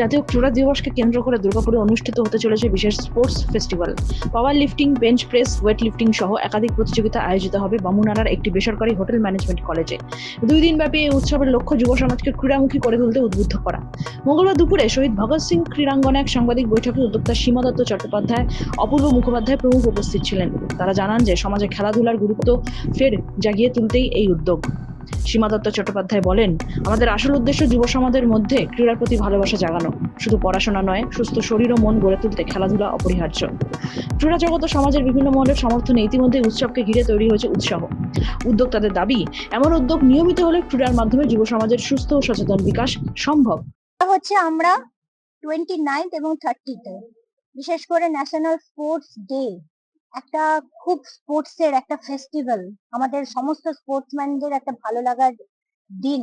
জাতীয় ক্রীড়া দিবসকে কেন্দ্র করে দুর্গাপুরে অনুষ্ঠিত হতে চলেছে বিশেষ sports festival. Power lifting bench press weight lifting সহ একাধিক প্রতিযোগিতা আয়োজিত হবে বামুনারার একটি বেসরকারি হোটেল ম্যানেজমেন্ট কলেজে। দুই দিন ব্যাপী এই উৎসবের লক্ষ্য যুব সমাজকে ক্রীড়ামুখী করে তুলতে উদ্বুদ্ধ করা। মঙ্গলবার দুপুরে শহীদ ভগৎ সিং ক্রীড়াঙ্গনে এক সাংবাদিক বৈঠকে উদ্যোক্তা সীমা দত্ত চট্টোপাধ্যায়, অপূর্ব মুখোপাধ্যায় প্রমুখ উপস্থিত ছিলেন। তারা জানান যে, সমাজে খেলাধুলার গুরুত্ব ফের জাগিয়ে তুলতেই এই উদ্যোগ। সীমা দত্ত চট্টোপাধ্যায় বলেন, আমাদের আসল উদ্দেশ্য যুব সমাজের মধ্যে ক্রীড়ার প্রতি ভালোবাসা জাগানো। শুধু পড়াশোনা নয়, সুস্থ শরীর ও মন গড়ে তুলতে খেলাধুলা অপরিহার্য। ক্রীড়া জগৎ সমাজের বিভিন্ন মহলের সমর্থনে ইতিমধ্যে উৎসবকে ঘিরে তৈরি হয়েছে উৎসাহ। উদ্যোক্তাদের দাবি, এমন উদ্যোগ নিয়মিত হলে ক্রীড়ার মাধ্যমে যুব সমাজের সুস্থ ও সচেতন বিকাশ সম্ভব। হচ্ছে আমরা টোয়েন্টি নাইন্থ এবং থার্টিতে বিশেষ করে ন্যাশনাল স্পোর্টস ডে একটা খুব স্পোর্টস এর একটা ফেস্টিভ্যাল আমাদের সমস্ত স্পোর্টসম্যানদের একটা ভালো লাগার দিন।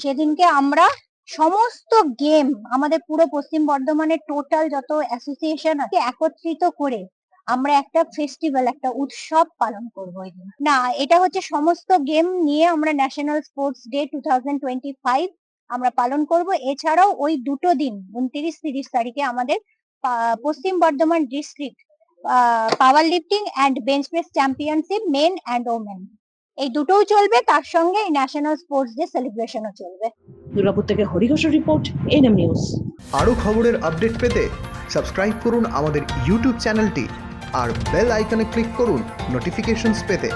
সেদিনকে আমরা সমস্ত গেম আমাদের পুরো পশ্চিম বর্ধমানের টোটাল যত অ্যাসোসিয়েশন আছে, একত্রিত করে আমরা একটা ফেস্টিভ্যাল একটা উৎসব পালন করব ওই দিন। না, এটা হচ্ছে সমস্ত গেম নিয়ে আমরা ন্যাশনাল স্পোর্টস ডে টু আমরা পালন করব। এছাড়াও ওই দুটো দিন, উনত্রিশ, তিরিশ তারিখে আমাদের পশ্চিম Bardhaman district power lifting and bench press championship men and women এই দুটোও চলবে তার সঙ্গে ন্যাশনাল স্পোর্টস ডে সেলিব্রেশনও চলবে। দুর্গাপুর থেকে হরিঘোষ রিপোর্ট এনএম নিউজ আরও খবরের আপডেট পেতে সাবস্ক্রাইব করুন আমাদের ইউটিউব চ্যানেলটি আর বেল আইকনে ক্লিক করুন নোটিফিকেশনস পেতে।